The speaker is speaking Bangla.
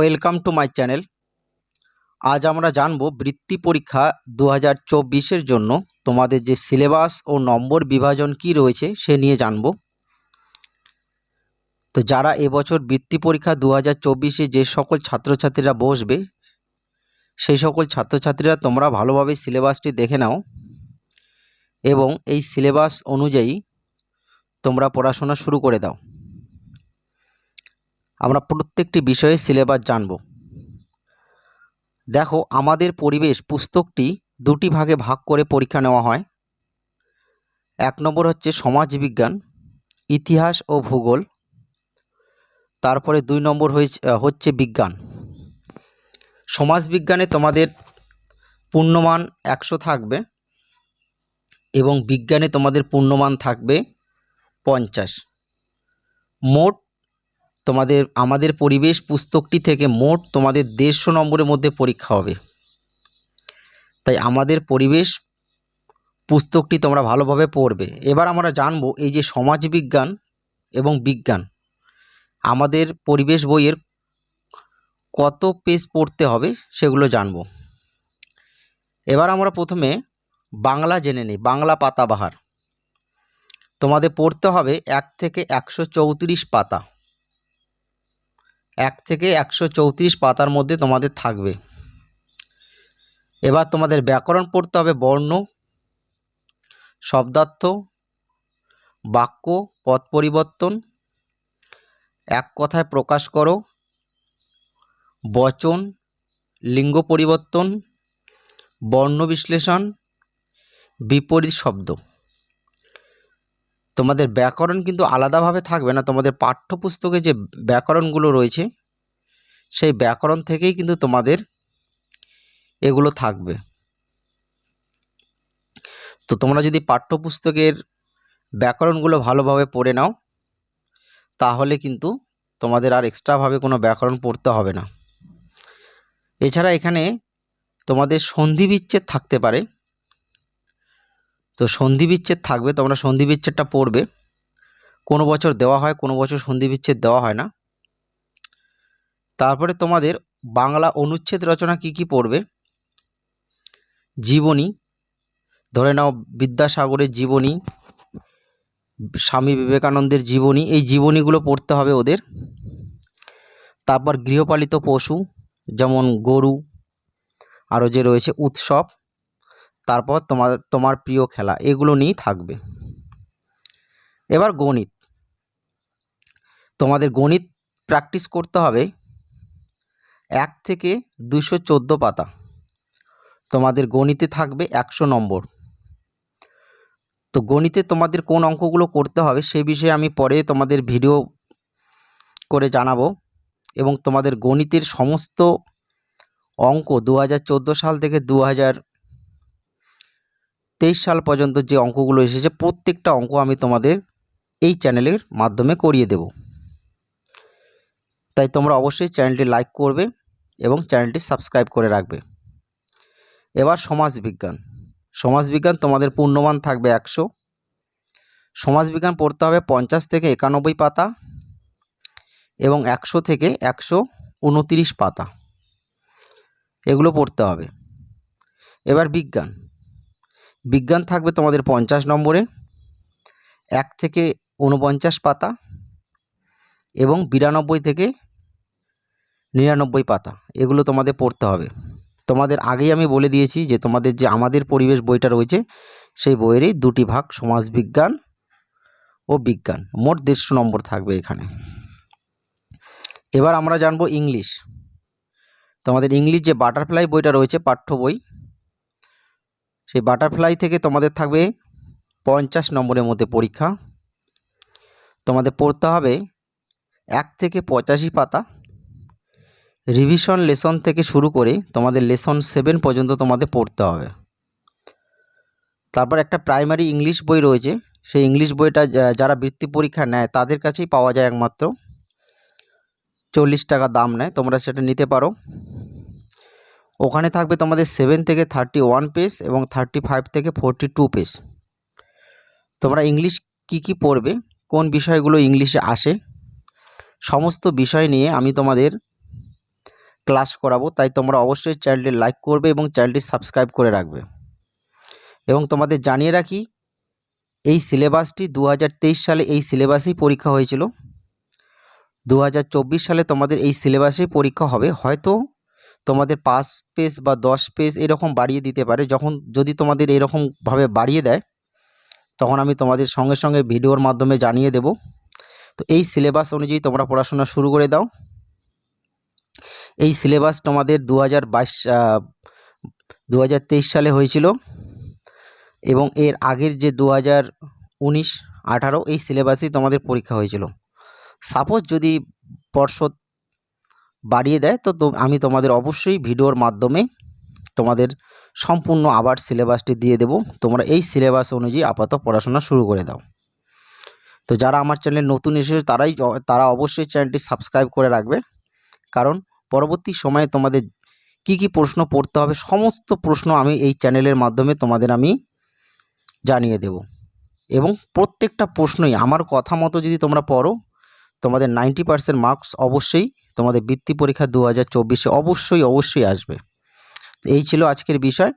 Welcome to my channel. আজ আমরা জানব বৃত্তি পরীক্ষা দু হাজার জন্য তোমাদের যে সিলেবাস ও নম্বর বিভাজন কি রয়েছে সে নিয়ে জানব। তো যারা এবছর বৃত্তি পরীক্ষা দু হাজার যে সকল ছাত্রছাত্রীরা বসবে, সেই সকল ছাত্রছাত্রীরা তোমরা ভালোভাবে সিলেবাসটি দেখে নাও এবং এই সিলেবাস অনুযায়ী তোমরা পড়াশোনা শুরু করে দাও। আমরা প্রত্যেকটি বিষয়ে সিলেবাস জানব। দেখো, আমাদের পরিবেশ পুস্তকটি দুটি ভাগে ভাগ করে পরীক্ষা নেওয়া হয়। এক নম্বর হচ্ছে সমাজবিজ্ঞান, ইতিহাস ও ভূগোল। তারপরে দুই নম্বর হচ্ছে বিজ্ঞান। সমাজবিজ্ঞানে তোমাদের পূর্ণমান একশো থাকবে এবং বিজ্ঞানে তোমাদের পূর্ণমান থাকবে পঞ্চাশ। মোট তোমাদের, আমাদের পরিবেশ পুস্তকটি থেকে মোট তোমাদের দেড়শো নম্বরের মধ্যে পরীক্ষা হবে। তাই আমাদের পরিবেশ পুস্তকটি তোমরা ভালোভাবে পড়বে। এবার আমরা জানব এই যে সমাজবিজ্ঞান এবং বিজ্ঞান, আমাদের পরিবেশ বইয়ের কত পেজ পড়তে হবে সেগুলো জানব। এবার আমরা প্রথমে বাংলা জেনে নিই, বাংলা পাতাবাহার। তোমাদের পড়তে হবে এক থেকে একশো চৌত্রিশ পাতা। এক থেকে একশো চৌত্রিশ পাতার মধ্যে তোমাদের থাকবে। এবার তোমাদের ব্যাকরণ পড়তে হবে বর্ণ, শব্দার্থ, বাক্য পদ পরিবর্তন, এক কথায় প্রকাশ করো, বচন, লিঙ্গ পরিবর্তন, বর্ণ বিশ্লেষণ, বিপরীত শব্দ। তোমাদের ব্যাকরণ কিন্তু আলাদাভাবে থাকবে না। তোমাদের পাঠ্যপুস্তকে যে ব্যাকরণগুলো রয়েছে, সেই ব্যাকরণ থেকেই কিন্তু তোমাদের এগুলো থাকবে। তো তোমরা যদি পাঠ্যপুস্তকের ব্যাকরণগুলো ভালোভাবে পড়ে নাও, তাহলে কিন্তু তোমাদের আর এক্সট্রাভাবে কোনো ব্যাকরণ পড়তে হবে না। এছাড়া এখানে তোমাদের সন্ধি বিচ্ছেদ থাকতে পারে। তো সন্ধি বিচ্ছেদ থাকবে, তোমরা সন্ধি বিচ্ছেদটা পড়বে। কোনো বছর দেওয়া হয়, কোনো বছর সন্ধি বিচ্ছেদ দেওয়া হয় না। তারপরে তোমাদের বাংলা অনুচ্ছেদ রচনা কি কি পড়বে? জীবনী, ধরে নাও বিদ্যাসাগরের জীবনী, স্বামী বিবেকানন্দের জীবনী, এই জীবনীগুলো পড়তে হবে ওদের। তারপর গৃহপালিত পশু, যেমন গরু, আরও যে রয়েছে, উৎসব। তারপর তোমার তোমার প্রিয় খেলা, এগুলো নিয়েই থাকবে। এবার গণিত। তোমাদের গণিত প্র্যাকটিস করতে হবে এক থেকে দুশো চোদ্দ পাতা। তোমাদের গণিতে থাকবে একশো নম্বর। তো গণিতে তোমাদের কোন অঙ্কগুলো করতে হবে সে বিষয়ে আমি পরে তোমাদের ভিডিও করে জানাব এবং তোমাদের গণিতের সমস্ত অঙ্ক দু হাজার চোদ্দ সাল থেকে দু হাজার তেইশ সাল পর্যন্ত যে অঙ্কগুলো এসেছে, প্রত্যেকটা অঙ্ক আমি তোমাদের এই চ্যানেলের মাধ্যমে করিয়ে দেব। তাই তোমরা অবশ্যই চ্যানেলটি লাইক করবে এবং চ্যানেলটি সাবস্ক্রাইব করে রাখবে। এবার সমাজবিজ্ঞান। সমাজবিজ্ঞান তোমাদের পূর্ণমান থাকবে একশো। সমাজবিজ্ঞান পড়তে হবে পঞ্চাশ থেকে একানব্বই পাতা এবং একশো থেকে একশো উনতিরিশ পাতা। এগুলো পড়তে হবে। এবার বিজ্ঞান। বিজ্ঞান থাকবে তোমাদের পঞ্চাশ নম্বরে, এক থেকে উনপঞ্চাশ পাতা এবং বিরানব্বই থেকে নিরানব্বই পাতা, এগুলো তোমাদের পড়তে হবে। তোমাদের আগেই আমি বলে দিয়েছি যে তোমাদের যে আমাদের পরিবেশ বইটা রয়েছে, সেই বইয়েরই দুটি ভাগ, সমাজবিজ্ঞান ও বিজ্ঞান। মোট দেড়শো নম্বর থাকবে এখানে। এবার আমরা জানব ইংলিশ। তোমাদের ইংলিশ যে বাটারফ্লাই বইটা রয়েছে, পাঠ্য বই সেই বাটারফ্লাই থেকে তোমাদের থাকবে পঞ্চাশ নম্বরের মধ্যে পরীক্ষা। তোমাদের পড়তে হবে এক থেকে পঁচাশি পাতা। রিভিশন লেসন থেকে শুরু করে তোমাদের লেসন সেভেন পর্যন্ত তোমাদের পড়তে হবে। তারপর একটা প্রাইমারি ইংলিশ বই রয়েছে, সেই ইংলিশ বইটা যারা বৃত্তি পরীক্ষা নেয় তাদের কাছেই পাওয়া যায় একমাত্র। চল্লিশ টাকা দাম নেয়, তোমরা সেটা নিতে পারো। ওখানে থাকবে তোমাদের সেভেন থেকে থার্টি ওয়ান পেজ এবং থার্টি ফাইভ থেকে ফোরটি টু পেজ তোমরা ইংলিশ কি কি পড়বে, কোন বিষয়গুলো ইংলিশে আসে, সমস্ত বিষয় নিয়ে আমি তোমাদের ক্লাস করাবো। তাই তোমরা অবশ্যই চ্যানেলটি লাইক করবে এবং চ্যানেলটি সাবস্ক্রাইব করে রাখবে। এবং তোমাদের জানিয়ে রাখি, এই সিলেবাসটি দু হাজার তেইশ সালে এই সিলেবাসেই পরীক্ষা হয়েছিল। দু হাজার চব্বিশ সালে তোমাদের এই সিলেবাসেই পরীক্ষা হবে। হয়তো তোমাদের পাঁচ পেজ বা দশ পেজ এরকম বাড়িয়ে দিতে পারে। যখন যদি তোমাদের এরকমভাবে বাড়িয়ে দেয়, তখন আমি তোমাদের সঙ্গে সঙ্গে ভিডিওর মাধ্যমে জানিয়ে দেব। তো এই সিলেবাস অনুযায়ী তোমরা পড়াশোনা শুরু করে দাও। এই সিলেবাস তোমাদের দু হাজার বাইশ দু সালে হয়েছিল এবং এর আগের যে দু হাজার উনিশ আঠারো এই সিলেবাসেই তোমাদের পরীক্ষা হয়েছিল। সাপোজ যদি পর্ষদ বাড়িয়ে দেয়, তো আমি তোমাদের অবশ্যই ভিডিওর মাধ্যমে তোমাদের সম্পূর্ণ আবার সিলেবাসটি দিয়ে দেব। তোমরা এই সিলেবাস অনুযায়ী আপাতত পড়াশোনা শুরু করে দাও। তো যারা আমার চ্যানেলে নতুন এসেছে তারাই তারা অবশ্যই চ্যানেলটি সাবস্ক্রাইব করে রাখবে। কারণ পরবর্তী সময়ে তোমাদের কি কি প্রশ্ন পড়তে হবে, সমস্ত প্রশ্ন আমি এই চ্যানেলের মাধ্যমে তোমাদের আমি জানিয়ে দেব। এবং প্রত্যেকটা প্রশ্নই আমার কথা মতো যদি তোমরা পড়ো, তোমাদের নাইনটি পার্সেন্ট মার্কস অবশ্যই তোমাদের বৃত্তি পরীক্ষা দু হাজার চব্বিশে অবশ্যই অবশ্যই আসবে। এই ছিল আজকের বিষয়।